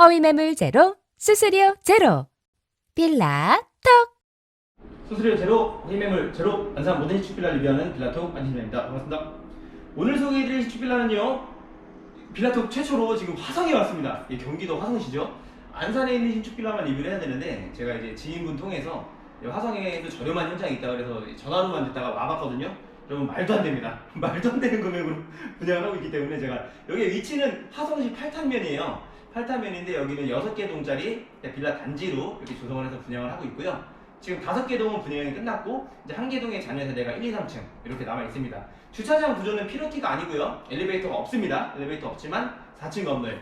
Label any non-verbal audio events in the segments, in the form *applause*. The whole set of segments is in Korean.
허위 매물 제로, 수수료 제로. 빌라 톡! 수수료 제로, 회매물 제로, 안산 모든 시축빌라를 리뷰하는 빌라톡 안진입니다. 반갑습니다. 오늘 소개해드릴 시축빌라는요, 빌라톡 최초로 지금 화성에 왔습니다. 이 경기도 화성시죠. 안산에 있는 신축빌라만 리뷰를 해야 되는데 제가 이제 지인분 통해서 이 화성에도 저렴한 현장이 있다 그래서 전화로만 듣다가 와봤거든요. 여러분 말도 안 됩니다. *laughs* 말도 안 되는 금액으로 *laughs* 분양을 하고 있기 때문에 제가 여기 위치는 화성시 8탄면이에요. 8탄면인데 여기는 6개 동짜리 빌라 단지로 이렇게 조성을 해서 분양을 하고 있고요. 지금 다섯 개 동은 분양이 끝났고 이제 한 개 동의 잔여 세대가 1, 2, 3층 이렇게 남아 있습니다. 주차장 구조는 피로티가 아니고요. 엘리베이터가 없습니다. 엘리베이터 없지만 4층 건물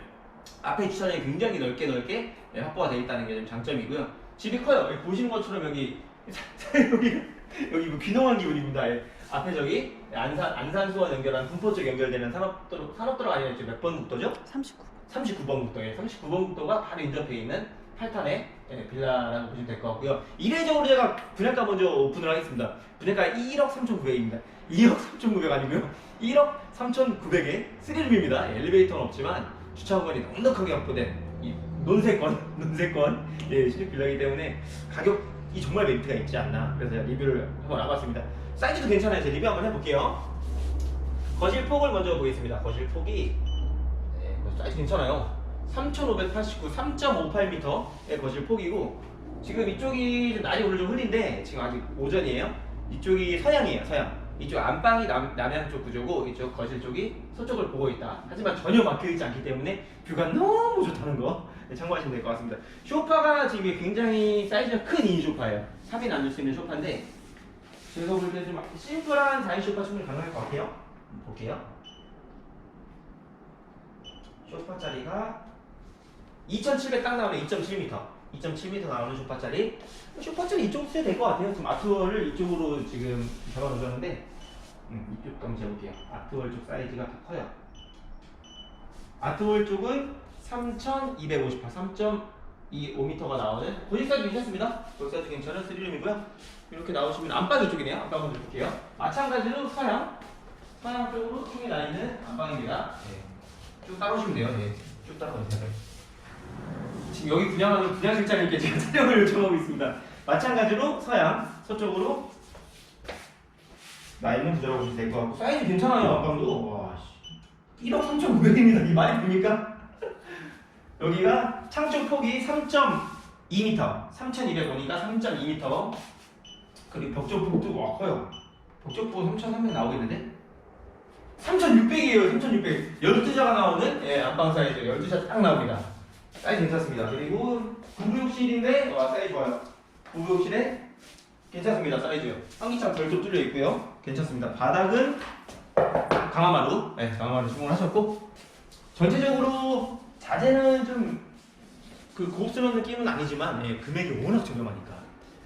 앞에 주차장이 굉장히 넓게 넓게 예, 확보가 되어 있다는 게 좀 장점이고요. 집이 커요. 여기 보시는 것처럼 여기 *laughs* 여기 여기 뭐 귀농한 기분입니다. 예. 앞에 저기 안산 안산수원 연결한 군포 쪽 연결되는 산업도로 산업도로가 아니라 몇번 국도죠? 39. 39번 국도에 39번 국도가 바로 인접해 있는 8탄의 빌라라고 보시면 될 것 같고요. 이례적으로 제가 분양가 먼저 오픈을 하겠습니다. 분양가 1억 3,900입니다. 2억 3,900 아니고요. 1억 3,900에 3룸입니다. 엘리베이터는 없지만 주차 공간이 넉넉하게 확보된 이 논세권, *laughs* 논세권 예, 신축 빌라이기 때문에 가격이 정말 메리트가 있지 않나 그래서 제가 리뷰를 한번 나봤습니다. 사이즈도 괜찮아요. 제가 리뷰 한번 해볼게요. 거실 폭을 먼저 보겠습니다. 거실 폭이 사이즈 괜찮아요. 3,589, 3.58m의 거실 폭이고 지금 이쪽이 좀 날이 오늘 좀 흐린데 지금 아직 오전이에요. 이쪽이 서양이에요, 서양. 이쪽 안방이 남, 남양 쪽 구조고 이쪽 거실 쪽이 서쪽을 보고 있다. 하지만 전혀 막혀 있지 않기 때문에 뷰가 너무 좋다는 거 네, 참고하시면 될 것 같습니다. 소파가 지금 굉장히 사이즈가 큰 2인 소파예요. 3인 앉을 수 있는 소파인데 제가 볼 때 좀 심플한 4인 소파 충분히 가능할 것 같아요. 한번 볼게요. 소파짜리가 2,700 딱 나오네 2.7m 2.7m 나오는 소파짜리. 소파짜리 이쪽 써야 될것 같아요. 지금 아트월을 이쪽으로 지금 잡아놓으셨는데 음, 이쪽 한번 재볼게요. 아트월 쪽 사이즈가 더 커요. 아트월 쪽은 3,258 3.25m가 나오는 고직 사이즈 괜찮습니다? 고직 사이즈 괜찮은 3룸이고요. 이렇게 나오시면 안방 이쪽이네요. 안방 먼저 볼게요. 마찬가지로 서양. 서양 쪽으로 쭉이 나 있는 안방입니다. 네. 쭉 따라오시면 돼요. 네. 쭉 따라오세요. 지금 여기 분양하는 분양실장님께 제가 촬영을 요청하고 있습니다. 마찬가지로 서양, 서쪽으로 나 있는 구조라고 보시면 될 것 같고 사이즈 괜찮아요 안방도. 와 씨. 1억 3,900입니다. 이 많이 보니까. *laughs* 여기가 창조 폭이 3.2m 3,200원이니까 3.2m 그리고 벽조 폭도 와 커요. 벽조 폭은 3,300 나오겠는데 3,600이에요 3,600 12자가 나오는 예, 안방 사이즈 12자 딱 나옵니다 사이즈 괜찮습니다. 그리고 부부욕실인데 와 사이즈 좋아요. 부부욕실에 괜찮습니다. 사이즈요. 환기창 별도 뚫려 있고요. 괜찮습니다. 바닥은 강화마루, 네, 강화마루 시공하셨고 전체적으로 자재는 좀 그 고급스러운 느낌은 아니지만 예, 금액이 워낙 저렴하니까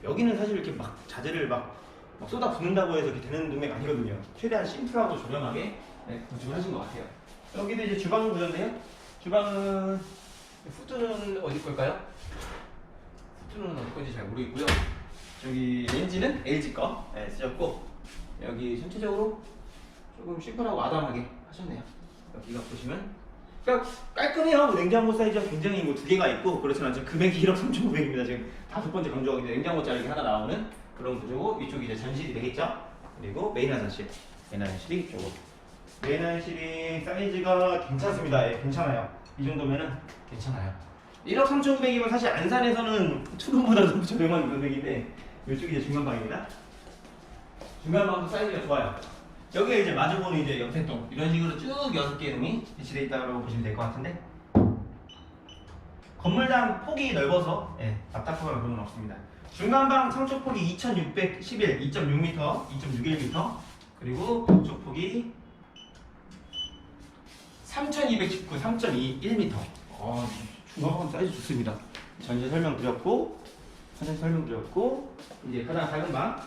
여기는 사실 이렇게 막 자재를 막, 막 쏟아 붓는다고 해서 이렇게 되는 금액 아니거든요. 최대한 심플하고 저렴하게 네, 구축을 하신 것 같아요. 여기도 이제 주방 구조인데요. 주방은 후드는 어디 걸까요? 후드는 어디 건지 잘 모르겠고요. 저기 렌즈는 LG 거 네, 쓰셨고 여기 전체적으로 조금 심플하고 아담하게 하셨네요. 여기가 보시면 그러니까 깔끔해요. 뭐 냉장고 사이즈가 굉장히 뭐 두 개가 있고 그렇지만 지금 금액이 *laughs* 1억 3,900입니다. 지금 다섯 번째 강조하고 있는데 냉장고 짜리 하나 나오는 그런 구조고 이쪽이 이제 전실이 되겠죠. 그리고 메인 화장실, 메인 화장실이 이쪽으로. 메인 화장실이 사이즈가 괜찮습니다. 예, 괜찮아요. 이 정도면은 괜찮아요. 1억 3,900이면 사실 안산에서는 투룸보다 더 저렴한 *laughs* 금액인데 이쪽이 이제 중간방입니다. 중간방도 사이즈가 좋아요. 여기가 이제 마주보는 이제 옆에동 이런 식으로 쭉 여섯 개의 동이 배치되어 있다고 보시면 될 것 같은데 건물당 폭이 넓어서 예, 답답한 부분은 없습니다. 중간방 창조 폭이 2,611, 2.6m, 2.61m 그리고 벽쪽 폭이 3,219, 3.21m. 아, 중간방 사이즈 좋습니다. 전체 설명드렸고, 전체 설명드렸고, 이제 가장 작은 방.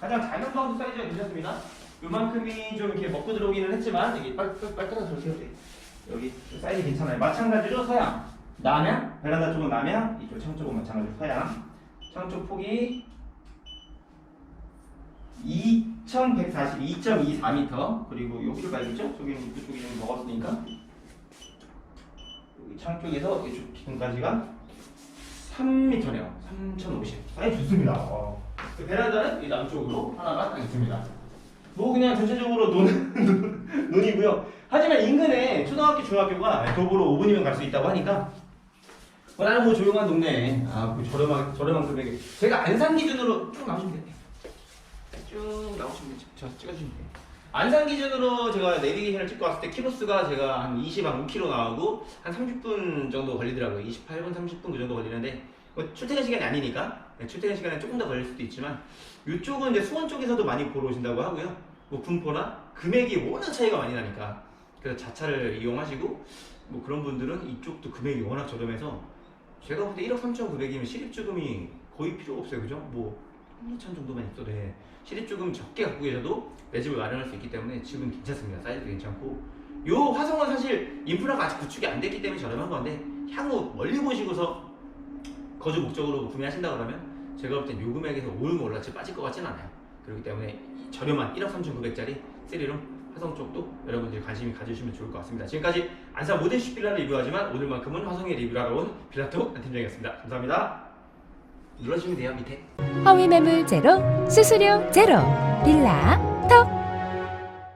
가장 작은 방도 사이즈가 괜찮습니다. 요만큼이 좀 이렇게 먹고 들어오기는 했지만, 이게 빨, 빨, 빨리 저렇게 해도 돼. 여기 사이즈 괜찮아요. 마찬가지로 서양. 남양, 베란다 쪽은 남양, 이쪽 창 쪽은 마찬가지로 서양. 창쪽 폭이 2142.24m 그리고 여기를 봐야겠죠? 저기는 이쪽이 좀 먹었으니까 창 쪽에서 이쪽 기둥까지가 3m네요. 3,050. 사이즈 좋습니다. 어. 그 베란다는 이 남쪽으로 하나가 딱 있습니다. 뭐 그냥 전체적으로 논, *laughs* 논이고요. 하지만 인근에 초등학교, 중학교가 도보로 5분이면 갈 수 있다고 하니까 뭐 나는 뭐 조용한 동네 아 그 저렴한 저렴한 금액에 제가 안산 기준으로 쭉 나오시면 돼요. 쭉 나오시면 돼요. 저 찍어주시면 돼요. 안산 기준으로 제가 내비게이션을 찍고 왔을 때 키로수가 제가 한 20, 한 5km 나오고 한 30분 정도 걸리더라고요. 28분, 30분 그 정도 걸리는데 뭐 출퇴근 시간이 아니니까 네, 출퇴근 시간에 조금 더 걸릴 수도 있지만 이쪽은 이제 수원 쪽에서도 많이 보러 오신다고 하고요. 뭐 분포나 금액이 워낙 차이가 많이 나니까 그래서 자차를 이용하시고 뭐 그런 분들은 이쪽도 금액이 워낙 저렴해서 제가 볼 때 1억 3,900이면 실입주금이 거의 필요 없어요. 그죠? 뭐 2천 정도만 있어도 해. 실입주금 적게 갖고 계셔도 내 집을 마련할 수 있기 때문에 집은 괜찮습니다. 사이즈도 괜찮고 요 화성은 사실 인프라가 아직 구축이 안 됐기 때문에 저렴한 건데 향후 멀리 보시고서 거주 목적으로 구매하신다 그러면 제가 볼 땐 요 금액에서 오르면 올랐지 빠질 것 같진 않아요. 그렇기 때문에 이 저렴한 1억 3,900짜리 세리룸 화성 쪽도 여러분들이 관심이 가지시면 좋을 것 같습니다. 지금까지 안산 모델식 빌라를 리뷰하지만 오늘만큼은 화성에 리뷰하러 온 빌라톡 안팀장이었습니다. 감사합니다. 눌러주시면 돼요 밑에. 허위 매물 제로, 수수료 제로. 빌라 톡